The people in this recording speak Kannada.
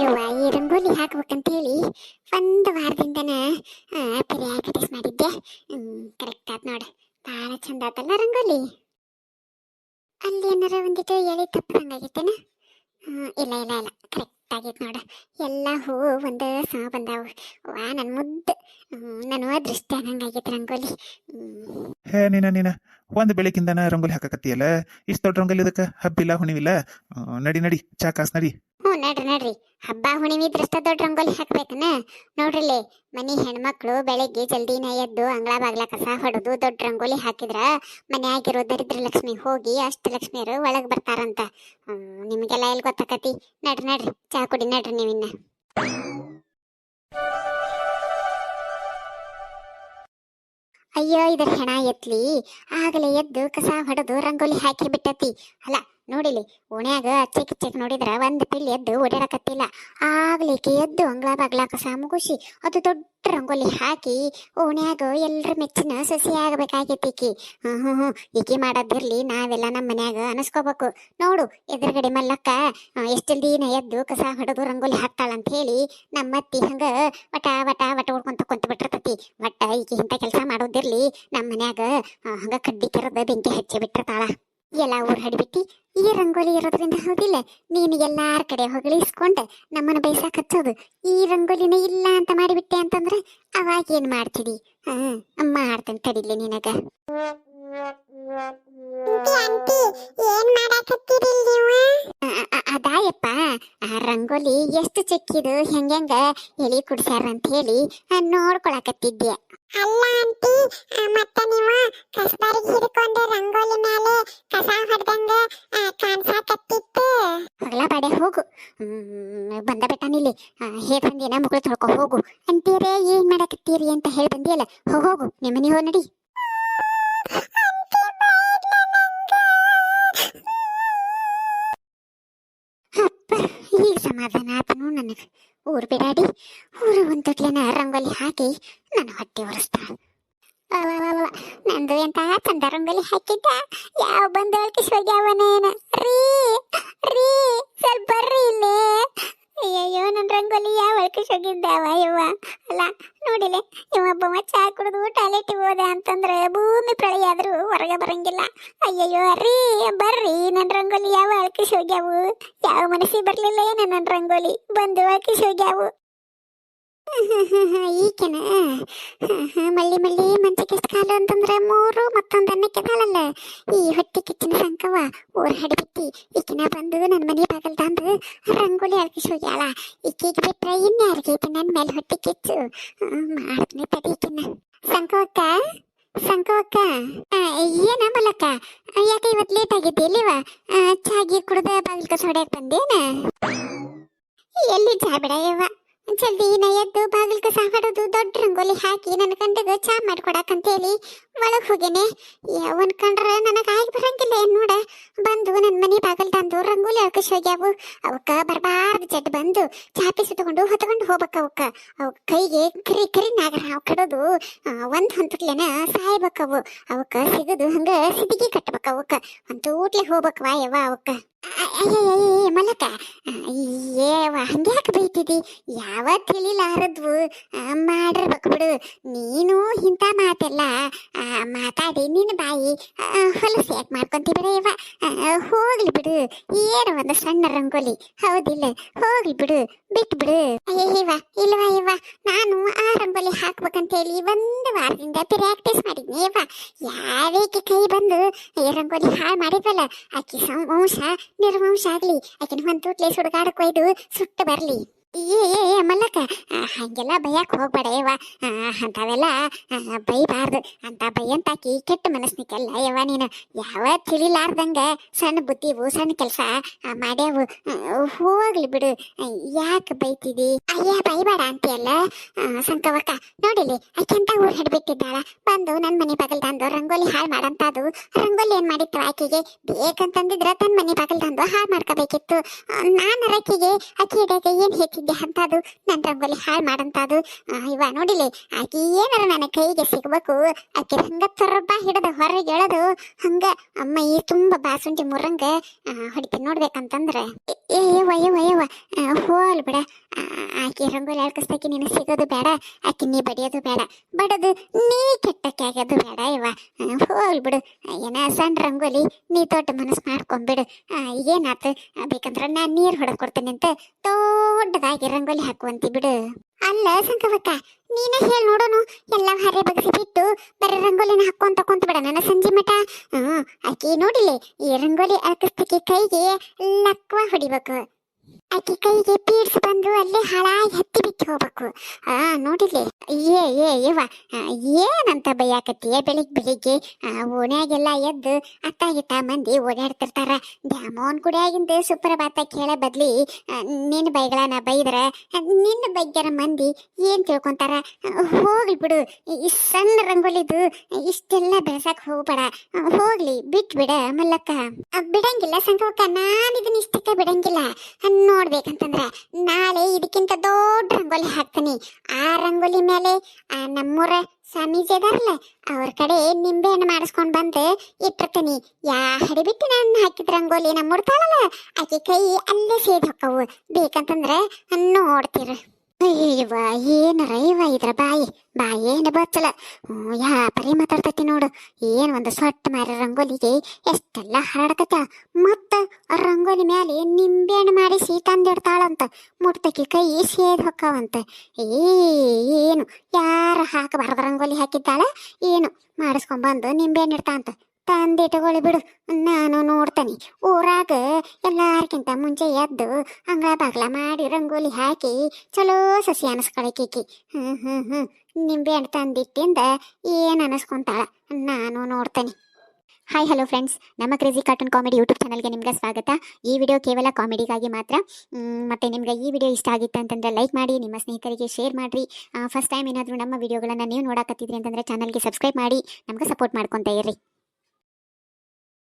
ಯವ್ವ, ಈ ರಂಗೋಲಿ ಹಾಕ್ಬೇಕಂತೇಳಿ ಒಂದು ವಾರದಿಂದನ ಪ್ರಾಕ್ಟೀಸ್ ಮಾಡಿದ್ದೆ. ಕರೆಕ್ಟ್ ಆತ್ ನೋಡಿ. ಭಾಳ ಚಂದ ಆತಲ್ಲ ರಂಗೋಲಿ. ಅಲ್ಲಿ ಏನಾರ ಒಂದಿಟ್ಟು ಎಳೆ ತಪ್ಪದಂಗಾಗಿತ್ತೇನ ಇಲ್ಲ ಇಲ್ಲ ಇಲ್ಲ. ಕರೆಕ್ಟ್ ಆಗೈತೆ ನೋಡು. ಎಲ್ಲ ಹೂವು ಒಂದು ಸಮ ಬಂದಾವು. ವಾ ನನ್ನ ಮುದ್ದು. ನನ್ನ ಅದೃಷ್ಟ ಆಗಂಗಾಗೈತೆ ರಂಗೋಲಿ. ಹೇ, ನೀನ ನೀನ. ಒಂದು ಬೆಳಕಿಂದನ ರಂಗೋಲಿ ಹಾಕಕತ್ತೀಯಲ್ಲ? ಇಷ್ಟ ದೊಡ್ಡ ರಂಗೋಲಿ ಇದಕ್ಕೆ ಹಬ್ಬಿಲ್ಲ, ಹುಣಿವಿಲ್ಲ? ನಡಿ ನಡಿ, ಚಾ ಕಾಸ್ ನಡಿ. ಹ್ಞೂ, ನಡ್ರಿ ನಡ್ರಿ. ಹಬ್ಬ, ಹುಣಿವಿ ಇದ್ರಷ್ಟ ದೊಡ್ಡ ರಂಗೋಲಿ ಹಾಕ್ಬೇಕನ? ನೋಡ್ರಿಲ್ಲಿ, ಮನಿ ಹೆಣ್ಮಕ್ಳು ಬೆಳಗ್ಗೆ ಜಲ್ದಿನ ಎದ್ದು ಅಂಗಳ ಬಾಗ್ಲ ಕಸ ಹೊಡೆದು ದೊಡ್ಡ ರಂಗೋಲಿ ಹಾಕಿದ್ರ ಮನೆಯಾಗಿರೋ ದರಿದ್ರ ಲಕ್ಷ್ಮಿ ಹೋಗಿ ಅಷ್ಟ ಲಕ್ಷ್ಮಿಯರು ಒಳಗ್ ಬರ್ತಾರಂತ. ನಿಮ್ಗೆಲ್ಲ ಎಲ್ಲಿ ಗೊತ್ತಾಕತಿ? ನಡ್ರಿ ನಡ್ರಿ, ಚಾ ಕುಡಿ, ನಡ್ರಿ ನೀವಿನ್ನ. ಅಯ್ಯೋ ಇದರ ಹೆಣ ಎತ್ಲಿ. ಆಗಲೇ ಎದ್ದು ಕಸ ಹೊಡೆದು ರಂಗೋಲಿ ಹಾಕಿ ಬಿಟ್ಟತಿ. ಅಲ್ಲ ನೋಡಿಲಿ, ಓಣ್ಯಾಗ ಅಚ್ಚೆ ಕಿಚ್ಚಕ್ ನೋಡಿದ್ರ ಒಂದ್ ಪಿಲ್ ಎದ್ದು ಓಡಾಡಕತ್ತಿಲ್ಲ. ಆಗ್ಲಿಕ್ಕೆ ಎದ್ದು ಅಂಗಳ ಬಾಗ್ಲ ಕಸ ಮುಗುಸಿ ಅದು ದೊಡ್ಡ ರಂಗೋಲಿ ಹಾಕಿ ಓಣ್ಯಾಗ ಎಲ್ರ ಮೆಚ್ಚಿನ ಸಸಿ ಆಗಬೇಕಾಗೈತಿ ಈಕಿ. ಹ್ಮ್ ಹ್ಮ್ ಹ್ಮ್, ಈಕಿ ಮಾಡೋದಿರ್ಲಿ, ನಾವೆಲ್ಲ ನಮ್ಮ ಮನ್ಯಾಗ ಅನಸ್ಕೋಬೇಕು. ನೋಡು, ಎದುರುಗಡೆ ಮಲ್ಲಕ್ಕ ಎಷ್ಟು ದಿನ ಎದ್ದು ಕಸ ಹೊಡೆದು ರಂಗೋಲಿ ಹಾಕ್ತಾಳಂತ ಹೇಳಿ ನಮ್ಮ ಅತ್ತಿ ಹಂಗ ವಟ ವಟ ವಟ ಹೊಡ್ಕೊಂತ ಕುಂತ ಬಿಟ್ಟಿರ್ತತಿ. ಒಟ್ಟ ಈಕಿ ಇಂಥ ಕೆಲಸ ಮಾಡೋದಿರ್ಲಿ ನಮ್ಮ ಮನ್ಯಾಗ ಹಂಗ ಕಡ್ಡಿ ಕೆರದ ಬೆಂಕಿ ಹಚ್ಚಿ ಬಿಟ್ಟಿರ್ತಾಳ. ಎಲ್ಲ ಊರ್ ಹಡಿಬಿಟ್ಟಿ ಈ ರಂಗೋಲಿ ಇರೋದ್ರಿಂದ ಹೋಗಿಲ್ಲ ನೀನು ಎಲ್ಲಾರ ಕಡೆ ಹೊಗಳಿಸ್ಕೊಂಡ ನಮ್ಮನ್ನ ಬೈಸಾಕ್ ಹಚ್ಚೋದು ಈ ರಂಗೋಲಿನ ಇಲ್ಲ ಅಂತ ಮಾಡಿಬಿಟ್ಟೆ ಅಂತಂದ್ರೆ ಅವಾಗ ಏನ್ ಮಾಡ್ತಿದಿ ಹ್ಮ್ ಅಮ್ಮ ಮಾಡ್ತೇನೆ ತಡಿಲಿ ನಿನಗ. ಅದಾಯಪ್ಪ ಆ ರಂಗೋಲಿ ಎಷ್ಟು ಚಿಕ್ಕಿದು ಹೆಂಗೆಂಗ ಎಲಿ ಕುಡ್ಸ್ಯಾರ ಅಂತ ಹೇಳಿ ನೋಡ್ಕೊಳಕತ್ತಿದ್ದೆ. ಅಲ್ಲ ಆಂಟಿ ಮತ್ತೆ ನೀವು ಕಸ್ಬಾರಿಗೆ ಹಿಡ್ಕೊಂಡು ರಂಗೋಲಿ ಮೇಲೆ ಕಸ ಹೊಡೆದಂಗ ಕಾಣ್ಸಾಕತ್ತಿತ್ತು ಹೋಗ್ಲಾ ಬಾಡೆ, ಹೋಗು. ಬಂದ ಬೆಟ್ಟನಿಲ್ಲಿ ಹೇ ಬಂದೇನ ಮಗಳು ತೊಳ್ಕೊ ಹೋಗು. ಅಂತೀರೇ, ಏನ್ ಮಾಡಕತ್ತೀರಿ ಅಂತ ಹೇಳಿ ಬಂದಿಯಲ್ಲ ಹೋಗು ಹೋಗು ನಿಮ್ಮನಿ ಹೋಗ್ ನಡಿ. ಈಗ ಸಮಾಧಾನ ಆತನು ನನಗೆ. ಊರ್ ಬಿಡಾಡಿ, ಊರು ಒಂದು ರಂಗೋಲಿ ಹಾಕಿ ನನ್ನ ಹೊಟ್ಟೆ ಒರೆಸ್ತಾಳ ನಂದು ಎಂತ ಚಂದ ರಂಗೋಲಿ ಹಾಕಿದ್ದ? ಯಾವ ಬಂದ ಕಿಶ್ವಗ್ಯಾವನೇನ ರೀ ರೀ, ಸ್ವಲ್ಪ ಬರ್ರಿ ಇಲ್ಲೇ. ಅಯ್ಯಯ್ಯೋ ನನ್ನ ರಂಗೋಲಿ ಯಾವ ಕಿಶ್ವಗಿದ್ದಾವ ಯವ್ವ? ಅಲ್ಲ, ನೋಡಿಲೆ ಇವೊಬ್ಬವ ಚಾ ಕುಡಿದು ಟಾಯ್ಲೆಟಿಗೆ ಹೋದೆ ಅಂತಂದ್ರೆ ಭೂಮಿ ಪ್ರಳಯ ಆದ್ರೂ ಹೊರಗೆ ಬರಂಗಿಲ್ಲ. ಅಯ್ಯಯ್ಯೋ, ರೀ, ಬರ್ರಿ ನನ್ನ ರಂಗೋಲಿ ಯಾವ ಅಳ್ಕಿಸ್ ಹೋಗ್ಯಾವು ಯಾವ ಮನಸ್ಸಿಗೆ ಬರಲಿಲ್ಲ ಏನ ನನ್ನ ರಂಗೋಲಿ? ಬಂದು ಅಳ್ಕಿಸ್ ಹೋಗ್ಯಾವು ಈಕೆನ? ಮಳ್ಳಿ ಮಳ್ಳಿ ಮಂಚಕ್ಕೆ ಎಷ್ಟು ಕಾಲು ಅಂತಂದ್ರೆ ಮೂರು, ಮತ್ತೊಂದು ಅನ್ನಕ್ಕೆ ಕಾಲಲ್ಲ ಈ ಹೊಟ್ಟೆ ಕಿಚ್ಚಿನ ಸಂಕವ, ಊರ್ ಹಡಿಬಿಟ್ಟಿ. ಈಕಿನ ಬಂದು ನನ್ನ ಮನೆ ಬಾಗಲ್ ತಂದು ರಂಗೋಲಿ ಅಳ್ಕಿಸ್ ಹೋಗ್ಯಾಳ. ಈಕಿಗೆ ಬಿಟ್ರೆ ಇನ್ಯಾರಿಗೈತೆ ನನ್ನ ಮೇಲೆ ಹೊಟ್ಟೆ ಕಿಚ್ಚು? ಮಾಡ್ತೀನಿ ತಡಿ ಈಕಿನ. ಸಂಕವಕ್ಕ ಸಂಕೋಕ್ಕ ಏನ ಮಲಕ್ಕ ಯಾಕೆ ಇವತ್ತು ಲೇಟ್ ಆಗಿದ್ದೆ ಎಲ್ಲಿವ? ಚಾಗಿ ಕುಡ್ದ ಬಾಗಿಲು ಕಸ ಹೊಡ್ಯಾಕ ಬಂದೇನ? ಎಲ್ಲಿ ಚಾ ಬಿಡ ಯವ್ವ ಜಲ್ದಿ ನಾ ಎದ್ದು ಬಾಗಿಲು ಕಸ ಹೊಡೆದು ದೊಡ್ಡ ರಂಗೋಲಿ ಹಾಕಿ ನನ್ನ ಗಂಡಗ ಚಾ ಮಾಡ್ಕೊಡಕಂತೇಳಿ ಒಳಗ್ ಹೋಗೇನೆ. ಯಾವನ್ ಕಂಡ್ರ ನನಗ ಆಗಿ ಬರಂಗಿಲ್ಲ ಏನ್ ನೋಡ. ಬಂದು ನನ್ನ ಮನೆ ಬಾಗಲ್ ತಂದು ರಂಗೋಲಿ ಅವಕಾಶ ಹೋಗ್ಯಾವು. ಅವಕ್ಕ ಬರಬಾರ್ದು ಜಡ್ ಬಂದು ಚಾಪಿ ಸುತ್ತಕೊಂಡು ಹೊತ್ಕೊಂಡು ಹೋಗ್ಬೇಕ ಅವಕ್ಕ. ಅವ ಕೈಗೆ ಕರಿ ಕರಿ ನಾಗರ ಹಾವು ಕಡೋದು ಒಂದ್ ಹೊಂತಕ್ಲೇನ ಸಾಯ್ಬೇಕವು ಅವಕ್ಕ ಸಿಗದು ಹಂಗ ಸಿಟಿಗೆ ಕಟ್ಟಬೇಕ ಅವಕ್ಕ. ಒಂದು ಊಟ್ಲೆ ಹೋಗ್ಬೇಕವಾ ಯವ್ವ ಅವಕ್ಕ. ಮಲಕ. ಏವ ಹಂಗೆ ಯಾಕೆ ಬೈತಿದಿ? ಯಾವ ಹೇಳಿಲಾರದ್ವು? ಮಾಡಿರ್ಬೇಕು ಬಿಡು. ನೀನು ಇಂಥ ಮಾತೆಲ್ಲ ಮಾತಾಡಿ ನಿನ್ನ ಬಾಯಿ ಹೊಲಸು ಯಾಕೆ ಮಾಡ್ಕೊಂತಿ ಬಿಡ ಇವ? ಹೋಗ್ಲಿ ಬಿಡು. ಏನು ಒಂದು ಸಣ್ಣ ರಂಗೋಲಿ. ಹೌದಿಲ್ಲ. ಹೋಗ್ಲಿ ಬಿಡು. ಬಿಟ್ಟು ಬಿಡು ಅಯ್ಯಯ್ಯವ ಇಲ್ವಾ ಇವ? ನಾನು ಆ ರಂಗೋಲಿ ಹಾಕ್ಬೇಕಂತೇಳಿ ಒಂದು ವಾರದಿಂದ ಪ್ರಾಕ್ಟೀಸ್ ಮಾಡಿದ್ನಿ ಇವ. ಯಾವೇಕೆ ಕೈ ಬಂದು ಈ ರಂಗೋಲಿ ಹಾಳು ಮಾಡಿದ್ವಲ್ಲ, ಆಕಿ ಸಂವಂಶ ನಿರ್ವಂಶ ಆಗ್ಲಿ ಆಕಿನ ಒಂದು ತುಟ್ಲೆ ಸುಡುಗಾಡಕ್ ಒಯ್ದು ಸುಟ್ಟು ಬರ್ಲಿ. ಏ ಏ ಏ, ಮಲ್ಲಕ್ಕ ಹಂಗೆಲ್ಲ ಬೈಯಕ್ ಹೋಗ್ಬೇಡ ಯವ್ವ ಅಂಥವೆಲ್ಲ ಬೈಬಾರ್ದು. ಅಂತ ಬೈಯಂತಾಕಿ ಕೆಟ್ಟ ಮನಸ್ನಿಕೆಲ್ಲ ಯವ್ವ ನೀನು ಯಾವ ತಿಳಿಲಾರ್ದಂಗ ಸಣ್ಣ ಬುದ್ಧಿವು ಸಣ್ಣ ಕೆಲಸ ಮಾಡ್ಯಾವು. ಹೋಗ್ಲಿ ಬಿಡು. ಯಾಕೆ ಬೈತಿದಿ? ಅಯ್ಯ ಬೈಬೇಡ ಅಂತೀಯಲ್ಲ? ಸಂಕವಕ್ಕ ನೋಡಿಲಿ ಆಕೆಂತ ಊರು ಹಿಡ್ಬಿಟ್ಟಿದ್ದಾಳ? ಬಂದು ನನ್ನ ಮನೆ ಬಗಲ್ ತಂದು ರಂಗೋಲಿ ಹಾಳು ಮಾಡಂತದು. ರಂಗೋಲಿ ಏನು ಮಾಡಿತ್ತು ಆಕೆಗೆ? ಬೇಕಂತಂದಿದ್ರೆ ತನ್ನ ಮನೆ ಬಗಲ್ ತಂದು ಹಾಳು ಮಾಡ್ಕೋಬೇಕಿತ್ತು. ನಾನು ಆಕೆಗೆ ಆಕೆ ಇಡಕ್ಕೆ ಏನ್ ಹೆಚ್ಚಿದ್ದೆ ಅಂತದು ನನ್ನ ರಂಗೋಲಿ ಹಾಳು ಮಾಡಂತದು. ಇವ ನೋಡಿಲಿ, ಆಕಿ ಏನಾರ ನನ್ನ ಕೈಗೆ ಸಿಗ್ಬೇಕು, ಆಕೆ ಹಂಗ ತರಬ್ಬ ಹಿಡಿದು ಹೊರಗೆ ಎಳೆದು, ಹಂಗ ಅಮ್ಮ ಈ ತುಂಬ ಬಾಸುಂಟಿ ಮುರಂಗ ಹೊಡಿತೀನಿ ನೋಡ್ಬೇಕಂತಂದ್ರೆ. ಏ ಯವ್ವ ಯವ್ವ ಆ, ಹೋಲ್ ಬಿಡ. ಆಕಿ ರಂಗೋಲಿ ಹಾಕಿಸ್ತಾಕಿ ನೀನು ಸಿಗೋದು ಬೇಡ. ಆಕಿ ನೀ ಬಡಿಯೋದು ಬೇಡ. ಬಡದು ನೀ ಕೆಟ್ಟಕ್ಕೆ ಆಗೋದು ಬೇಡ ಇವ ಹೋಲ್ ಬಿಡು. ಏನ ಸಣ್ಣ ರಂಗೋಲಿ ನೀ ದೊಡ್ಡ ಮನಸ್ಸು ಮಾಡ್ಕೊಂಬಿಡು. ಏನಾತು ಬೇಕಂದ್ರ ನಾನು ನೀರು ಹೊಡೆದು ಕೊಡ್ತೇನೆ ಅಂತ ದೊಡ್ಡದಾಗಿ ರಂಗೋಲಿ ಹಾಕುವಂತಿ ಬಿಡು. ಅಲ್ಲ ಸಂಕವಕ್ಕ ನೀನೇ ಹೇಳಿ ನೋಡೋನು. ಎಲ್ಲ ಹರೆ ಬಗ್ಸಿ ರಂಗೋಲಿನ ಹಾಕೊಂತ ಕುಂತ್ಬೇಡ ಬಿಡ ನನ್ನ ಸಂಜೆ ಮಠ. ಹ್ಞೂ ಆಕಿ ನೋಡಿಲಿ, ಈ ರಂಗೋಲಿ ಹಾಕಿಸ್ತಕ್ಕೆ ಕೈಗೆ ಲಕ್ವ ಹೊಡಿಬೇಕು. ಆಕಿ ಕೈಗೆ ಪೀಡ್ಸ್ ಬಂದು ಅಲ್ಲಿ ಹಾಳಾಗಿ ಹತ್ತಿ ಬಿಟ್ಟು ಹೋಗ್ಬೇಕು. ಆ ನೋಡಿಲಿ ಏ ಏ ಇವ ಏನಂತ ಬೈಯಾಕತ್ತೀಯ ಬೆಳಿಗ್ಗೆ ಬೆಳಿಗ್ಗೆ ಓಣ್ಯಾಗೆಲ್ಲ ಎದ್ದು ಅತ್ತ ಇತ್ತ ಮಂದಿ ಓಡಾಡ್ತಿರ್ತಾರ ದ್ಯಾಮೋನ್ ಕುಡಿಯಾಗಿಂದ ಸುಪ್ರಭಾತ ಕೇಳ ಬದ್ಲಿ ನಿನ್ನ ಬೈಗಳನ್ನ ಬೈದ್ರ ನಿನ್ನ ಬೈಗ್ಯಾರ ಮಂದಿ ಏನ್ ತಿಳ್ಕೊಂತಾರ? ಹೋಗ್ಲಿ ಬಿಡು. ಈ- ಸಣ್ಣ ರಂಗೋಲಿದು ಇಷ್ಟೆಲ್ಲ ಬೆಳ್ಸಕ್ ಹೋಗ್ಬೇಡ. ಹೋಗ್ಲಿ ಬಿಟ್ ಬಿಡ ಮಲ್ಲಕ್ಕ ಬಿಡಂಗಿಲ್ಲ ಸಂಕೋಕ ನಾನು ಇದನ್ನ ಇಷ್ಟಕ್ಕೆ ಬಿಡಂಗಿಲ್ಲ. ಆ, ನೋಡ್ಬೇಕಂತಂದ್ರ ನಾಳೆ ಇದಕ್ಕಿಂತ ದೊಡ್ಡ ರಂಗೋಲಿ ಹಾಕ್ತೀನಿ. ಆ ರಂಗೋಲಿ ಮೇಲೆ, ಆ ನಮ್ಮೂರ ಸ್ವಾಮೀಜಿ ಅದಾರಲ್ಲ ಅವ್ರ ಕಡೆ ನಿಂಬೆ ಹಣ್ಣು ಮಾಡಿಸ್ಕೊಂಡ್ ಬಂದು ಇಟ್ಟಿರ್ತೀನಿ. ಯಾ ಹಡಿಬಿಟ್ಟು ನಾನು ಹಾಕಿದ ರಂಗೋಲಿ ನಮ್ಮ ಮುಡ್ತಾಳಲ್ಲ ಆಕೆ ಕೈ ಅಲ್ಲೇ ಸೇದ್ ಹೊಕ್ಕವು. ಬೇಕಂತಂದ್ರೆ ನೋಡ್ತೀರ. ಅಯ್ಯವ್ವ ಏನರ ಇವ ಇದ್ರ ಬಾಯಿ? ಬಾಯಿ ಏನು ಬಚ್ಚಲ ಯಾ ಪರಿ ಮಾತಾಡ್ತತಿ ನೋಡು. ಏನ್ ಒಂದು ಸೊಟ್ಟ ಮಾರಿ ರಂಗೋಲಿಗೆ ಎಷ್ಟೆಲ್ಲ ಹರಡಕತ್ತ ಮತ್ತ ರಂಗೋಲಿ ಮ್ಯಾಲೆ ನಿಂಬೆಹಣ್ಣು ಮಾಡಿಸಿ ತಂದಿಡ್ತಾಳಂತ ಮುಟ್ತಕ್ಕೆ ಕೈ ಸೇದ್ ಹೊಕ್ಕವಂತ. ಏನು? ಯಾರ ಹಾಕಬಾರ್ದು ರಂಗೋಲಿ ಹಾಕಿದ್ದಾಳ? ಏನು? ಮಾಡಿಸ್ಕೊಂಬಂದು ನಿಂಬೆಹಣ್ಣು ಇಡ್ತಾಂತ ತಂದಿಟ್ಟುಕೊಳ್ಳಿ ಬಿಡು. ನಾನು ನೋಡ್ತೇನೆ. ಊರಾಗ ಎಲ್ಲಾರ್ಕಿಂತ ಮುಂಚೆ ಎದ್ದು ಅಂಗಳ ಬಾಗ್ಲ ಮಾಡಿ ರಂಗೋಲಿ ಹಾಕಿ ಚಲೋ ಸಸಿ ಅನಿಸ್ಕೊಳಕೀಕಿ ಹ್ಞೂ ಹ್ಞೂ ಹ್ಞೂ ನಿಂಬೆ ಹಣ್ಣು ತಂದಿಟ್ಟಿಂದ ಏನು ಅನಸ್ಕೊಂತಾಳ? ನಾನು ನೋಡ್ತೇನೆ. ಹಾಯ್ ಹಲೋ ಫ್ರೆಂಡ್ಸ್ ನಮ್ಮ ಕ್ರೇಜಿ ಕಾರ್ಟೂನ್ ಕಾಮಿಡಿ ಯೂಟ್ಯೂಬ್ ಚಾನಲ್ಗೆ ನಿಮಗೆ ಸ್ವಾಗತ. ಈ ವಿಡಿಯೋ ಕೇವಲ ಕಾಮಿಡಿಗಾಗಿ ಮಾತ್ರ. ಮತ್ತೆ ನಿಮ್ಗೆ ಈ ವಿಡಿಯೋ ಇಷ್ಟ ಆಗಿತ್ತು ಅಂತಂದ್ರೆ ಲೈಕ್ ಮಾಡಿ, ನಿಮ್ಮ ಸ್ನೇಹಿತರಿಗೆ ಶೇರ್ ಮಾಡಿರಿ. ಫಸ್ಟ್ ಟೈಮ್ ಏನಾದರೂ ನಮ್ಮ ವಿಡಿಯೋಗಳನ್ನು ನೀವು ನೋಡಕತ್ತಿದ್ರಿ ಅಂತಂದರೆ ಚಾನಲ್ಗೆ ಸಬ್ಸ್ಕ್ರೈಬ್ ಮಾಡಿ, ನಮ್ಗೆ ಸಪೋರ್ಟ್ ಮಾಡ್ಕೊತಾ ಇರ್ರಿ.